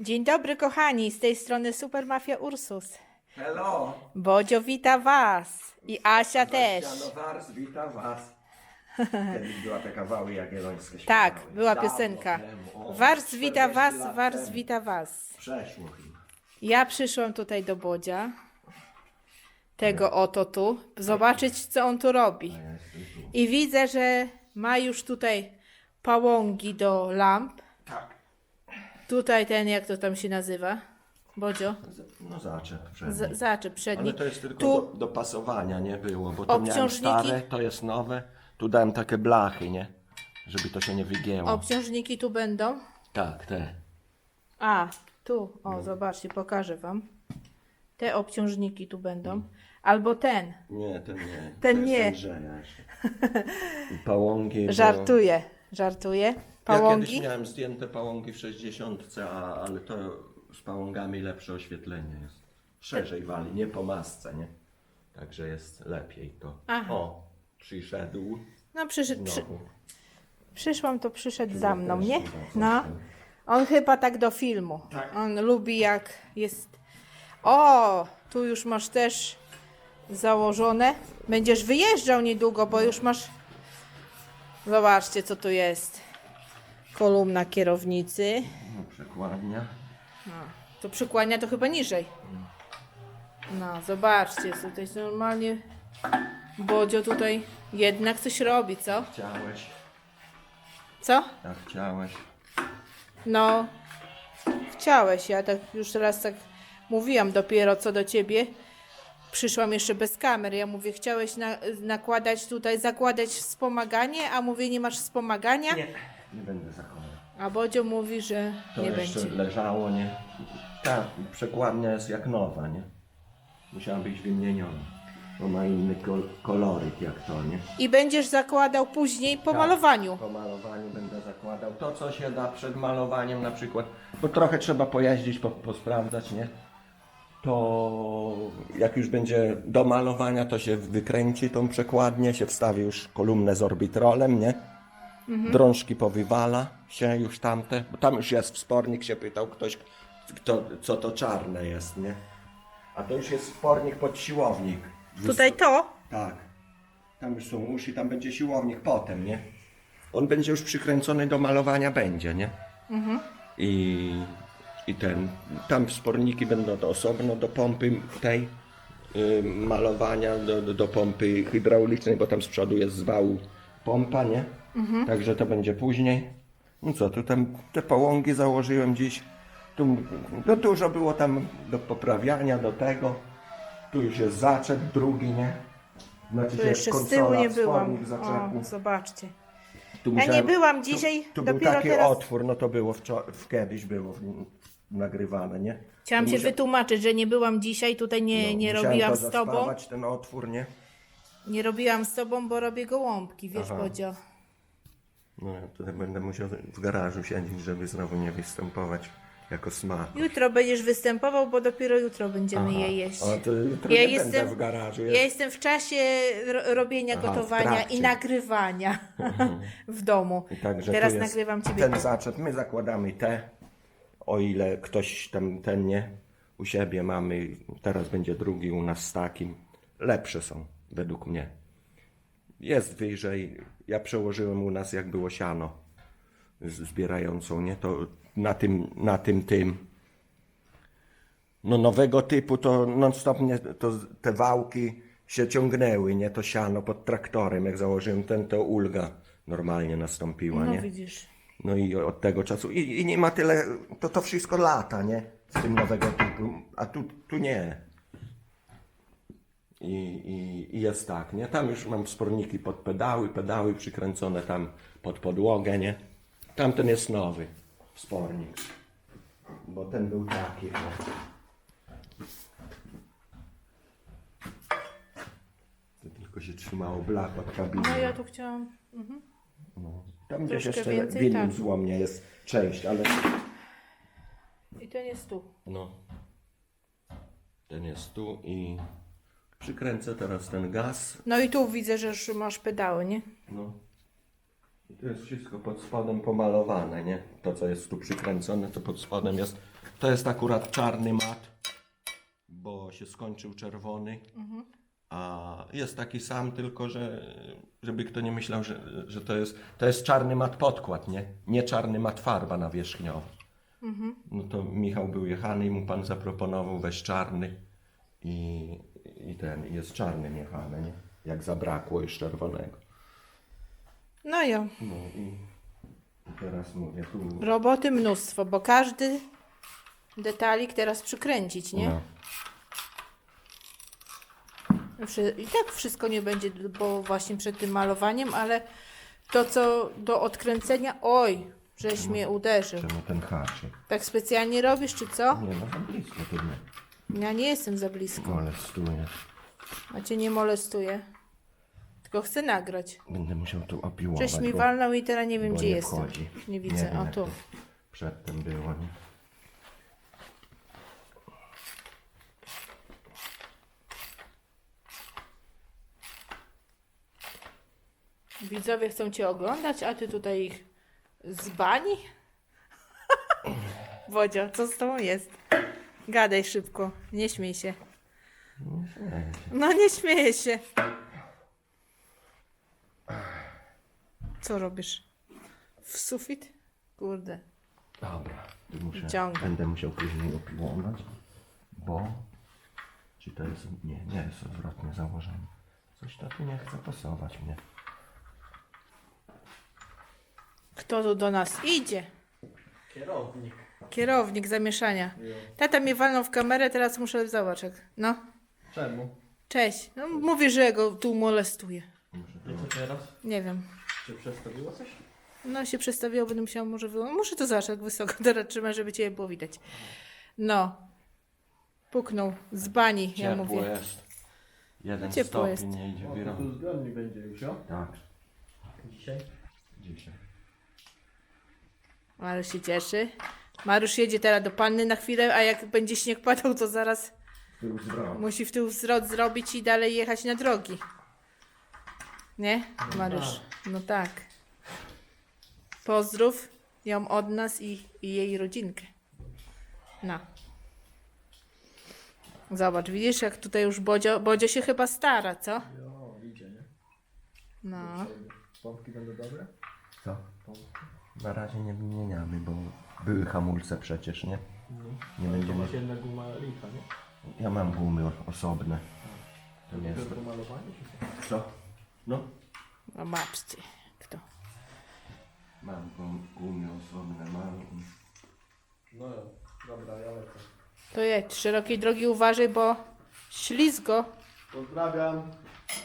Dzień dobry kochani, z tej strony Super Mafia Ursus. Hello! Bodzio wita was i Asia też. Wars, witam was. Kiedyś była taka Wały Jagiellońska. Tak, śpiewały. była Dawno piosenka. temu, o, Wars wita 40 was, lat Wars temu. wita was. Przeszło. Ja przyszłam tutaj do Bodzia, tego oto tu, zobaczyć co on tu robi. I widzę, że ma już tutaj pałągi do lamp. Tutaj ten, jak to tam się nazywa? Bodzio? No zaczep przedni. Z- Zaczep przedni. Ale to jest tylko Tu do, do pasowania, nie było, bo to miałem Obciążniki? stare, to jest nowe. Tu dałem takie blachy, nie? Żeby to się nie wygięło. obciążniki tu będą. Tak, te. A, tu, No. o, zobaczcie, pokażę wam. Te obciążniki tu będą. Albo ten. Nie, ten nie. Ten to jest nie. Andrzeja jeszcze. I bo- Żartuję, żartuję. Ja kiedyś Pałągi. miałem zdjęte pałągi w 60, a, ale to z pałągami lepsze oświetlenie jest. Szerzej wali, nie po masce, nie? Także jest lepiej to. Aha. O, przyszedł No, przyszedł, przy, znowu. przyszłam, to przyszedł za mną, nie? No. On chyba tak do filmu. Tak. On lubi jak jest. O, tu już masz też założone. Będziesz wyjeżdżał niedługo, bo już masz. Zobaczcie, co tu jest. Kolumna kierownicy. No, przekładnia. No, to przykłania to chyba niżej. No, zobaczcie, tutaj jest normalnie Bodzio tutaj jednak coś robi, co? Chciałeś, Co? tak chciałeś. No, chciałeś, ja tak już raz tak mówiłam dopiero co do ciebie. Przyszłam jeszcze bez kamer. Ja mówię, chciałeś na, nakładać tutaj, zakładać wspomaganie, a mówię, nie masz wspomagania. Nie, nie będę zakładał. A Bodzio mówi, że To nie jeszcze będzie. leżało, nie? Ta przekładnia jest jak nowa, nie? Musiała być wymieniona, bo ma inny kol koloryt jak to, nie? I będziesz zakładał później po Tak, malowaniu. Po malowaniu będę zakładał to, co się da przed malowaniem na przykład, bo trochę trzeba pojeździć, po, posprawdzać, nie? To jak już będzie do malowania, to się wykręci tą przekładnię, się wstawi już kolumnę z orbitrolem, nie? Drążki powywala się już tamte, bo tam już jest wspornik, się pytał ktoś, kto, co to czarne jest, nie? A to już jest wspornik pod siłownik. Tutaj to? Tak. Tam już są uszy, tam będzie siłownik potem, nie? On będzie już przykręcony do malowania, będzie, nie? I, I ten, tam sporniki będą to osobno do pompy tej y, malowania, do, do, do pompy hydraulicznej, bo tam z przodu jest z wału pompa, nie? Także to będzie później. No co, tu tam te pałągi założyłem dziś. Tu no dużo było tam do poprawiania, do tego. Tu już jest zaczep, drugi, nie? Znaczy, Tu że jeszcze z konsola, tyłu nie byłam. wspornik zaczepu. O, zobaczcie. Tu Ja nie musiałem- byłam dzisiaj, tu, tu był dopiero taki teraz- otwór, no to było wczor- w kiedyś było w, nagrywane, nie? Chciałam Tu się musia- wytłumaczyć, że nie byłam dzisiaj, tutaj nie, no, nie musiałem robiłam to z tobą. zaspawać, ten otwór, nie? Nie robiłam z tobą, bo robię gołąbki, wiesz, Aha. Bodzio. No ja tutaj będę musiał w garażu siedzieć, żeby znowu nie występować jako smak. Jutro będziesz występował, bo dopiero jutro będziemy je jeść. To jutro Ja nie jestem, będę w garażu. ja Jest... jestem w czasie ro robienia, Aha, w gotowania trakcie. Mhm. i nagrywania w domu. I Teraz tu jest nagrywam ciebie. Ten zaczep, my zakładamy te, o ile ktoś tam ten nie, u siebie mamy, teraz będzie drugi u nas z takim. Lepsze są, według mnie. Jest wyżej, ja przełożyłem u nas jak było siano zbierającą, nie, to na tym, na tym, tym. No nowego typu to non stop nie, to te wałki się ciągnęły, nie, to siano pod traktorem, jak założyłem ten, to ulga normalnie nastąpiła, No nie. widzisz. No i od tego czasu. I, I nie ma tyle. To to wszystko lata, nie? Z tym nowego typu. A tu, tu nie. I, i, I jest tak, nie? Tam już mam sporniki pod pedały, pedały przykręcone tam pod podłogę, nie? Tamten jest nowy spornik. Bo ten był taki. To tylko się trzymało blach od kabiny. No ja tu chciałam. Tam gdzieś troszkę jeszcze więcej, w innym tak. złomie jest część, ale I ten jest tu. No. Ten jest tu i przykręcę teraz ten gaz. No i tu widzę, że już masz pedały, nie? No. I to jest wszystko pod spodem pomalowane, nie? To co jest tu przykręcone, to pod spodem jest To jest akurat czarny mat, bo się skończył czerwony. A jest taki sam, tylko że żeby kto nie myślał, że, że to jest to jest czarny mat podkład, nie? Nie czarny mat farba nawierzchniowa. No to Michał był jechany i mu pan zaproponował weź czarny i, i ten jest czarny jechany, nie? Jak zabrakło już czerwonego. No jo, No i teraz mówię tu. roboty mnóstwo, bo każdy detalik teraz przykręcić, nie? No. Wszy- I tak wszystko nie będzie, bo właśnie przed tym malowaniem, ale to co do odkręcenia, oj, żeś mnie uderzył. Czemu ten haczyk? Tak specjalnie robisz, czy co? Nie, no za blisko tu nie Ja nie jestem za blisko, molestuje. a cię nie molestuję. Tylko chcę nagrać. Będę musiał tu opiłować, Żeś mi bo, walnął i teraz nie wiem, bo gdzie nie jestem. wchodzi. Nie widzę. wiem, o jak tu. to Przedtem było, nie? Widzowie chcą cię oglądać, a ty tutaj ich z bani? Wodzio, co z tobą jest? Gadaj szybko, nie śmiej się. No nie śmieję się. Co robisz? W sufit? Kurde. Dobra, tu muszę, Ciągam. będę musiał później opiłować, bo... Czy to jest... Nie, nie jest odwrotnie założenie. Coś to tu nie chce pasować mnie. Kto tu do nas idzie? Kierownik. Kierownik zamieszania. Tata mnie walnął w kamerę, teraz muszę zobaczyć. No, Czemu? cześć. No, mówi, że go tu molestuje. I co teraz? Nie wiem. Czy przestawiło coś? No się przestawiło, będę musiała może wyłączyć. Muszę to zacząć jak wysoko teraz trzymać, żeby cię było widać. No. Puknął z bani, ja Ciepło mówię. jest. Jeden No ciepło stopień jest. nie idzie O, tu zgodnie będzie już, o? Tak, Dzisiaj? dzisiaj. Marusz się cieszy. Marusz jedzie teraz do panny na chwilę, a jak będzie śnieg padał, to zaraz Tył musi w tył zwrot zrobić i dalej jechać na drogi. Nie, Marusz? No tak. Pozdrów ją od nas i, i jej rodzinkę. No. Zobacz, widzisz jak tutaj już Bodzio, Bodzio się chyba stara, co? Jo, idzie, nie? No. Pompki będą dobre? Co? Na razie nie wymieniamy, bo były hamulce przecież, nie? Nie To będziemy... masz jedna guma licha, nie? Ja mam gumy osobne. To nie To jest... czy co? Co? No. No patrzcie, kto. Mam gum- gumy osobne, mam... No dobra, ja lecę. To jedź, szerokiej drogi uważaj, bo ślizgo. Pozdrawiam.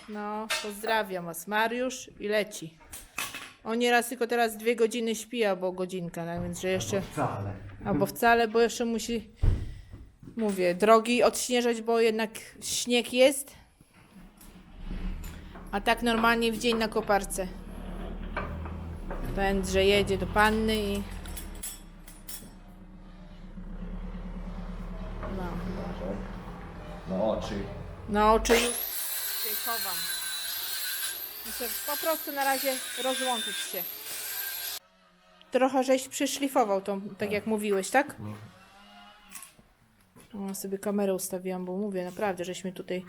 No, pozdrawiam was, Mariusz i leci. On nieraz tylko teraz dwie godziny śpi, albo godzinka, tak więc że jeszcze, Wcale. albo wcale, bo jeszcze musi, mówię, drogi odśnieżać, bo jednak śnieg jest. A tak normalnie w dzień na koparce. Więc, że jedzie do panny i... No. Na oczy. Na oczy już się chowam. Muszę po prostu na razie rozłączyć się. Trochę żeś przyszlifował tą, tak jak mówiłeś, tak? No, sobie kamerę ustawiłam, bo mówię, naprawdę, żeśmy tutaj...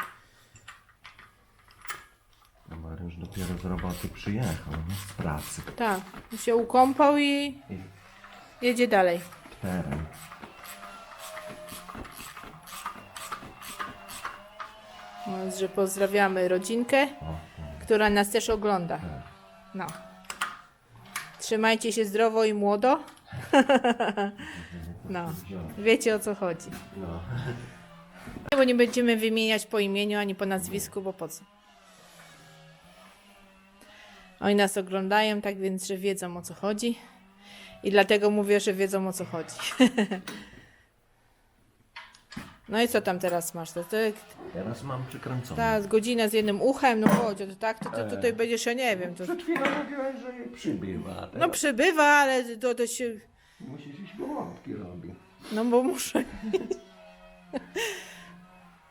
No Mariusz dopiero z roboty przyjechał, nie? Z pracy. Tak, się ukąpał i I jedzie dalej. teren. No, więc, że pozdrawiamy rodzinkę, O, która nas też ogląda. No. Trzymajcie się zdrowo i młodo. No, wiecie o co chodzi. no. Bo nie będziemy wymieniać po imieniu ani po nazwisku, bo po co? Oni nas oglądają, tak więc, że wiedzą o co chodzi. I dlatego mówię, że wiedzą o co chodzi. no i co tam teraz masz? To, to, Teraz mam przykręcone. ta godzina z jednym uchem, no chodź, to tak, to, to tutaj będziesz, ja nie wiem. To, Przed chwilą że jej przybywa. a no teraz przybywa, ale to, to się... Musisz iść gołąbki robić. No bo muszę.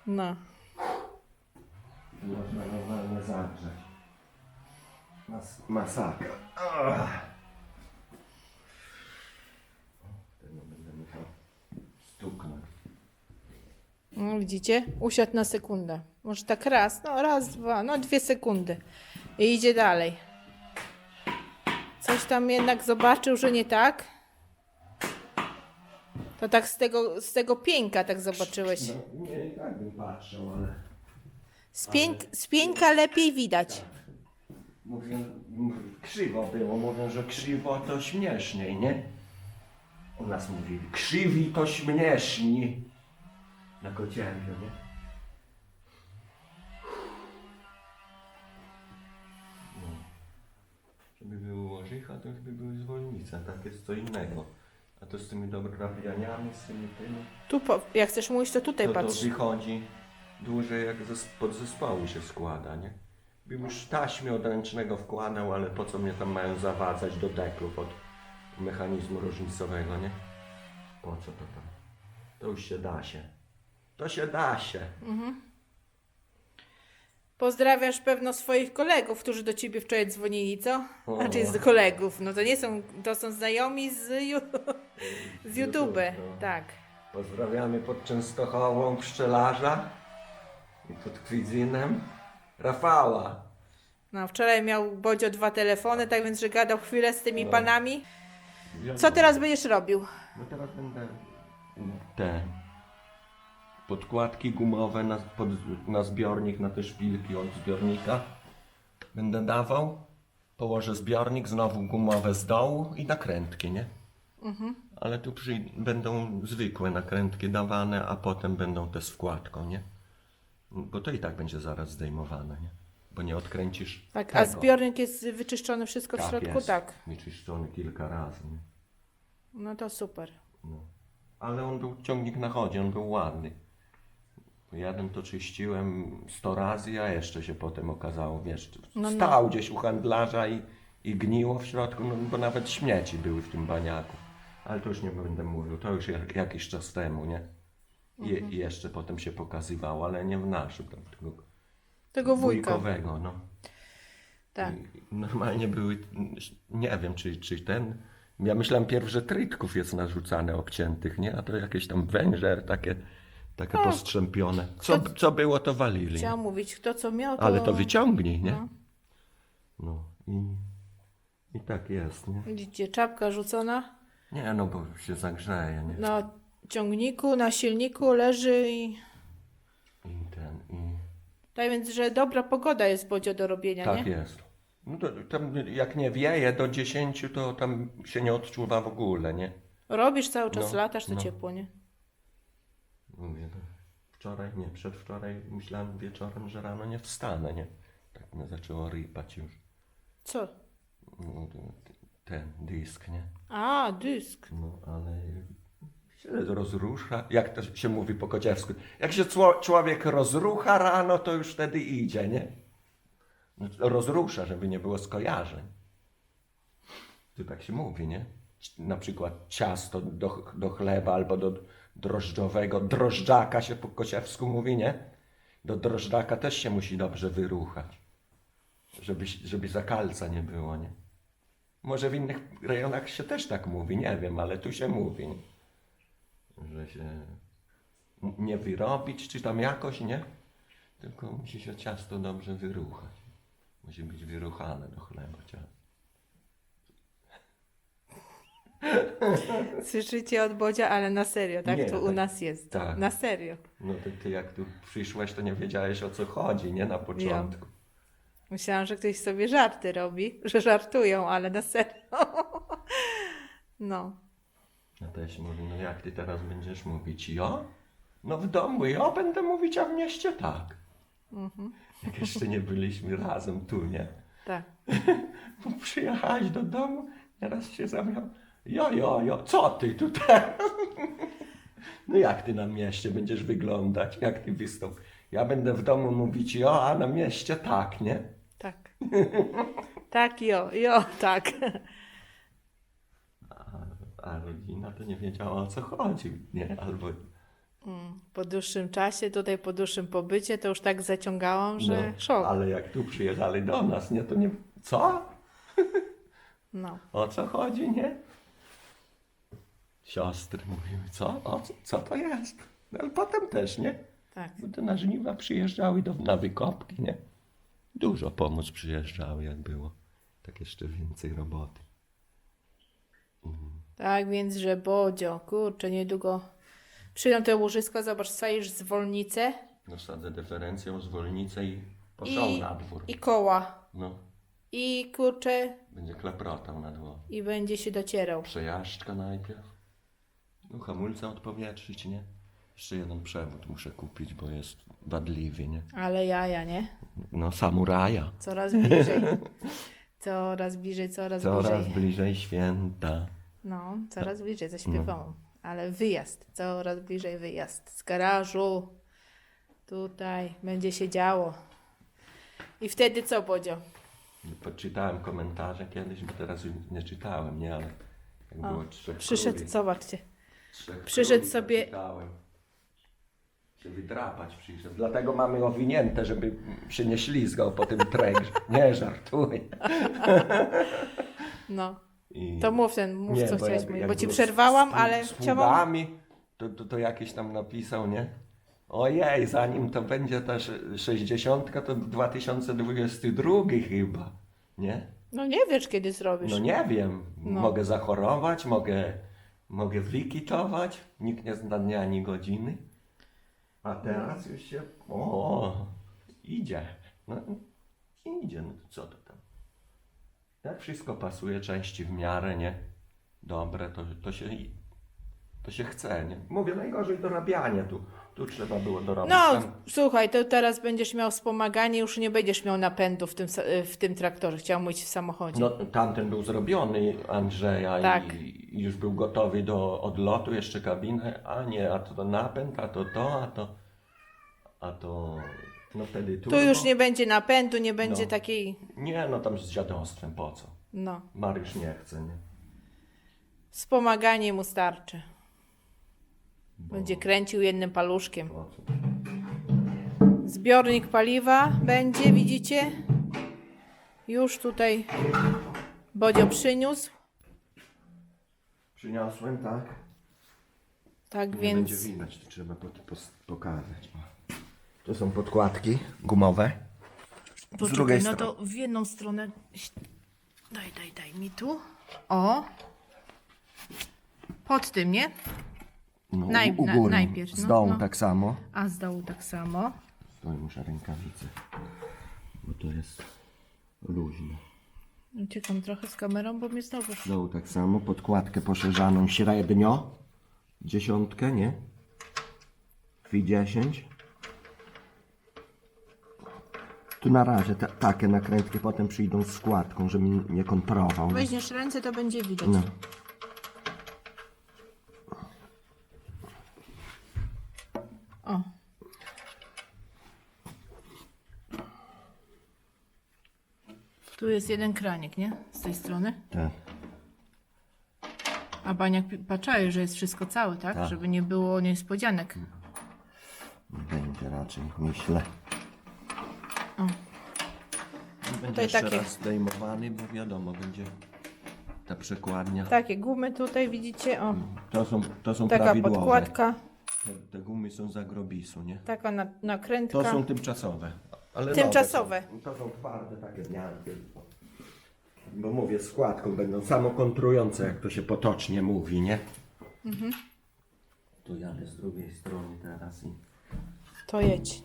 No. Można normalnie zagrzać. Mas masakra. Ach. Tego będę musiał No, widzicie? Usiadł na sekundę. Może tak raz, no raz, dwa, no dwie sekundy. I idzie dalej. Coś tam jednak zobaczył, że nie tak. To tak z tego, z tego pieńka tak zobaczyłeś. No, nie, i tak bym patrzył, ale... Z, pięk, z pieńka lepiej widać. Mówię, m- krzywo było, mówią, że krzywo to śmieszniej, nie? U nas mówili, krzywi to śmieszni. Na kocierkę, nie? No. Żeby było łożycha, to już by były zwolnice, tak jest co innego. A to z tymi dobrabianiami, z tymi tymi, Tu, po, jak chcesz mówić, to tutaj to, to patrz. wychodzi dłużej jak zes- podzespołu się składa, nie? Bym już taśmy od ręcznego wkładał, ale po co mnie tam mają zawadzać do deklów od mechanizmu różnicowego, nie? Po co to tam? To już się da się. To się da się. Pozdrawiasz pewno swoich kolegów, którzy do ciebie wczoraj dzwonili, co? O. Znaczy z kolegów. No to nie są, to są znajomi z, ju- z YouTube. no. Tak. Pozdrawiamy pod Częstochową pszczelarza i pod Kwidzynem Rafała. No, wczoraj miał Bodzio dwa telefony, tak więc, że gadał chwilę z tymi panami. Co teraz będziesz robił? No teraz będę te podkładki gumowe na, pod, na zbiornik, na te szpilki od zbiornika. Będę dawał, położę zbiornik, znowu gumowe z dołu i nakrętki, nie? Ale tu przy, będą zwykłe nakrętki dawane, a potem będą te z wkładką, nie? Bo to i tak będzie zaraz zdejmowane, nie? Bo nie odkręcisz Tak, a tego. zbiornik jest wyczyszczony wszystko w Tak środku? jest. Tak. Wyczyszczony kilka razy, nie? No to super. No. Ale on był ciągnik na chodzie, on był ładny. Jeden to czyściłem 100 razy, a jeszcze się potem okazało, wiesz, No, no. stał gdzieś u handlarza i, i gniło w środku, no, bo nawet śmieci były w tym baniaku. Ale to już nie będę mówił, to już jak, jakiś czas temu, nie? I, Mhm. Jeszcze potem się pokazywało, ale nie w naszym, tam tego Tego wujka. wujkowego, no. Tak. I Normalnie były, nie wiem, czy, czy ten. Ja myślałem pierw, że trytków jest narzucane obciętych, nie? A to jakieś tam wężer, takie, takie postrzępione. Co, co było, to walili. Chciałam mówić, kto co miał, to... Ale to wyciągnij, nie? No. No i, i tak jest, nie? Widzicie, czapka rzucona Nie, no bo się zagrzeje, nie? na ciągniku, na silniku leży i... I ten, i... Tak więc, że dobra pogoda jest Bodzio do robienia, Tak nie? jest. No to, tam jak nie wieje do 10, to tam się nie odczuwa w ogóle, nie? Robisz cały czas, No, latasz, to no. ciepło, nie? Mówię, no, wczoraj, nie, przedwczoraj myślałem wieczorem, że rano nie wstanę, nie? Tak mnie zaczęło rypać już Co? no, ten dysk, nie? A, dysk. No, ale się rozrusza, jak to się mówi po kociewsku, jak się człowiek rozrucha rano, to już wtedy idzie, nie? No, Rozrusza, żeby nie było skojarzeń. To tak się mówi, nie? Na przykład ciasto do, do chleba albo do drożdżowego, drożdżaka się po kociewsku mówi, nie? Do drożdżaka też się musi dobrze wyruchać, żeby, żeby zakalca nie było, nie? Może w innych rejonach się też tak mówi, nie wiem, ale tu się mówi, nie? że się nie wyrobić, czy tam jakoś, nie? Tylko musi się ciasto dobrze wyruchać. Musi być wyruchane do chleba ciasto. Słyszycie od Bodzia, ale na serio, tak? Nie, to u tak- nas jest. tak. Na serio. No to ty jak tu przyszłeś, to nie wiedziałeś o co chodzi, nie? Na początku. Myślałam, że ktoś sobie żarty robi, że żartują, ale na serio. No. A też mówi, no jak ty teraz będziesz mówić? Jo? No w domu jo będę mówić, a w mieście tak. Jak jeszcze nie byliśmy razem tu, nie? Tak. Bo przyjechałeś do domu, teraz się zamiał. Jo, jo, jo, co ty tutaj? No jak ty na mieście będziesz wyglądać? Jak ty wystąp? Ja będę w domu mówić jo, a na mieście tak, nie? Tak. Tak, jo, jo, tak. A, a rodzina to nie wiedziała o co chodzi, nie? Albo Po dłuższym czasie, tutaj po dłuższym pobycie, to już tak zaciągałam, że no, szok. ale jak tu przyjechali do nas, nie? To nie. Co? No. O co chodzi, nie? Siostry mówiły, co? O, co, co to jest? No, ale potem też, nie? Tak. Bo to na żniwa przyjeżdżały do, na wykopki, nie? Dużo pomóc przyjeżdżały, jak było. Tak jeszcze więcej roboty. Tak więc, że Bodzio, kurczę, niedługo przyjdą te łożyska, zobacz, stajesz zwolnicę Dosadzę deferencją, zwolnicę i poszał i, na dwór. i koła. No, I kurczę, będzie kleprotał na dwór. i będzie się docierał. Przejażdżka najpierw. No hamulce odpowietrzyć, nie? Jeszcze jeden przewód muszę kupić, bo jest wadliwy, nie? Ale jaja, nie? No samuraja. Coraz bliżej. Coraz bliżej, coraz, Coraz bliżej. bliżej święta. No, coraz bliżej, zaśpiewałam. Ale wyjazd, coraz bliżej wyjazd. Z garażu. Tutaj będzie się działo. I wtedy co, Bodzio? Poczytałem komentarze kiedyś, bo teraz już nie czytałem, nie? Ale jak było trzech Przyszedł, króli, zobaczcie. Trzech przyszedł króli, sobie-. Się wydrapać przyszedł. Dlatego mamy owinięte, żeby się nie ślizgał po tym tregrze. Nie, żartuję. No, I... to mów ten, mów co chciałeś jak- mówić, jak bo ci było z- przerwałam, z- ale z chciałam... pługami, To, to, to jakiś tam napisał, nie? Ojej, zanim to będzie ta sze- 60, to 2022 chyba, nie? No nie wiesz, kiedy zrobisz. No nie wiem. No. Mogę zachorować, mogę, mogę wykitować, nikt nie zna dnia ani godziny. A teraz już się, o, idzie. No, idzie, no co to tam. Jak wszystko pasuje, części w miarę, nie? Dobre, to, to się to się chce, nie? Mówię, najgorzej dorabianie tu. Tu trzeba było dorobić. No, Tam- słuchaj, to teraz będziesz miał wspomaganie, już nie będziesz miał napędu w tym, sa- w tym traktorze. Chciałam mówić w samochodzie. No, tamten był zrobiony Andrzeja Tak. i, i już był gotowy do odlotu, jeszcze kabinę, a nie, a to napęd, a to to, a to, a to, no wtedy tu. tu już nie będzie napędu, nie będzie No. takiej, Nie, no tam z dziadostwem, po co? no, Mariusz nie chce, nie? wspomaganie mu starczy. Będzie kręcił jednym paluszkiem. Zbiornik paliwa będzie, widzicie? Już tutaj Bodzio przyniósł. Przyniosłem, tak? Tak Nie więc. będzie widać, to trzeba po, pos- pokazać. O. To są podkładki gumowe. Poczekaj, drugiej no strony. to w jedną stronę. Daj, daj, daj mi tu. O. Pod tym, nie? No, Naj- u, na- góry, najpierw, z no, dołu no. tak samo. A z dołu tak samo. To muszę rękawice, bo to jest luźne. Uciekam trochę z kamerą, bo mnie znowu. Z dołu tak samo, podkładkę poszerzaną średnio, dziesiątkę, nie? Dwie dziesięć. Tu na razie ta, takie nakrętki potem przyjdą z składką, żebym nie kontrował. Weźmiesz ręce, to będzie widać. No. Tu jest jeden kranik, nie? Z tej strony. Tak. A baniak patrzaje, że jest wszystko całe, tak? Tak. Żeby nie było niespodzianek. Będzie raczej, myślę. O. Będzie Tutaj jeszcze takie- raz zdejmowany, bo wiadomo, będzie ta przekładnia. Takie gumy tutaj widzicie, o. To są, to są Taka prawidłowe. podkładka, Te, te gumy są za grobisu, nie? taka na, nakrętka. To są tymczasowe. Ale Tymczasowe. nowe są. To są twarde takie dnianki. Bo mówię, składką będą samokontrujące, jak to się potocznie mówi, nie? Mhm. Tu jadę z drugiej strony teraz i... To jedź.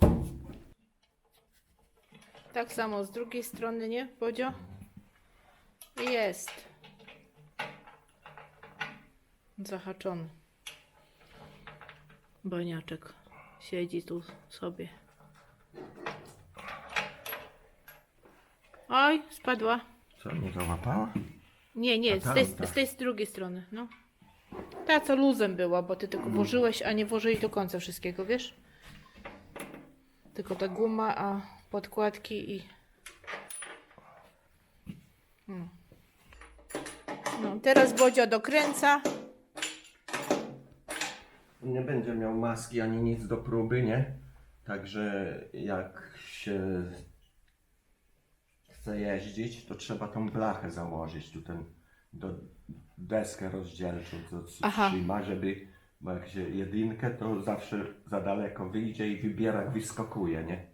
Tak samo z drugiej strony, nie, Bodzio? Jest. Zahaczony. Baniaczek siedzi tu sobie. Oj, spadła. Co, nie załapała? Nie, nie, A z tam, tej, tak. z tej z drugiej strony, no. Ta, co luzem była, bo ty tylko włożyłeś, a nie włożyli do końca wszystkiego, wiesz? Tylko ta guma, a podkładki i... No, no teraz Bodzio dokręca. Nie będzie miał maski ani nic do próby, nie? Także jak się chce jeździć, to trzeba tą blachę założyć, tu ten, do, deskę rozdzielczą, co co Aha. trzyma, żeby Bo jak się jedynkę, to zawsze za daleko wyjdzie i wybierak wyskakuje, nie?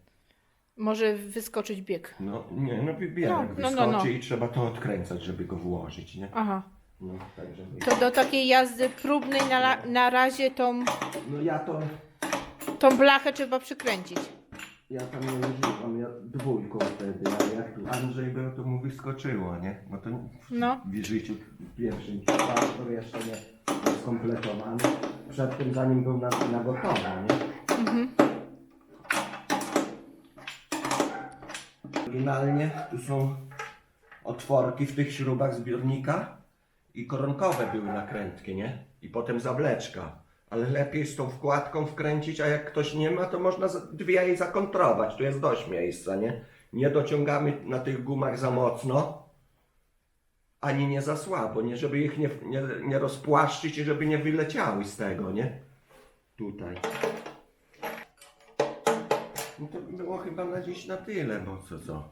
Może wyskoczyć bieg. No nie, no wybierak No, no, wyskoczy no, no. i trzeba to odkręcać, żeby go włożyć, nie? Aha. No, także... To do takiej jazdy próbnej na, la- na razie tą, No ja to... tą blachę trzeba przykręcić. Ja tam nie używam, ja dwójką wtedy, ale jak tu Andrzej był, to mu wyskoczyło, nie? Bo to No. w życiu pierwszym pastor jeszcze nie skompletowany. Przed tym zanim był na, na gotowo, nie? Oryginalnie tu są otworki w tych śrubach zbiornika i koronkowe były nakrętki, nie? I potem zawleczka. Ale lepiej z tą wkładką wkręcić, a jak ktoś nie ma, to można dwie jej zakontrować. Tu jest dość miejsca, nie? Nie dociągamy na tych gumach za mocno, ani nie za słabo, nie? Żeby ich nie, nie, nie rozpłaszczyć i żeby nie wyleciały z tego, nie? Tutaj. No to by było chyba na dziś na tyle, bo co co?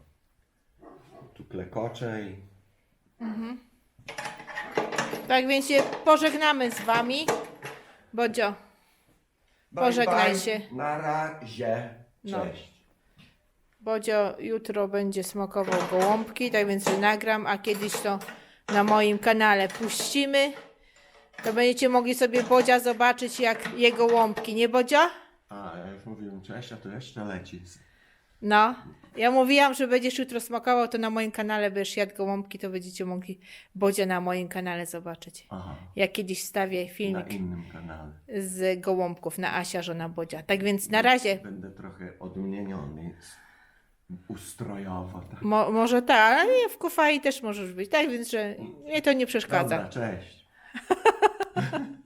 Tu klekocze i... Tak więc się pożegnamy z wami. Bodzio, Bye, Pożegnaj bye. się. Na razie. No. Cześć. Bodzio jutro będzie smakował gołąbki, tak więc nagram, a kiedyś to na moim kanale puścimy. To będziecie mogli sobie Bodzia zobaczyć jak jego łąbki, nie Bodzio? A, ja już mówiłem cześć, a to jeszcze leci. No. Ja mówiłam, że będziesz jutro smakował, to na moim kanale będziesz jadł gołąbki, to będziecie mogli Bodzia na moim kanale zobaczyć. Aha. Ja kiedyś wstawię Na filmik innym kanale. z gołąbków na Asia, żona Bodzia. Tak więc na razie, Będę trochę odmieniony z- ustrojowo. Tak. mo, może tak, ale nie, w kufai też możesz być. Tak więc, że mnie to nie przeszkadza. Dobra, cześć.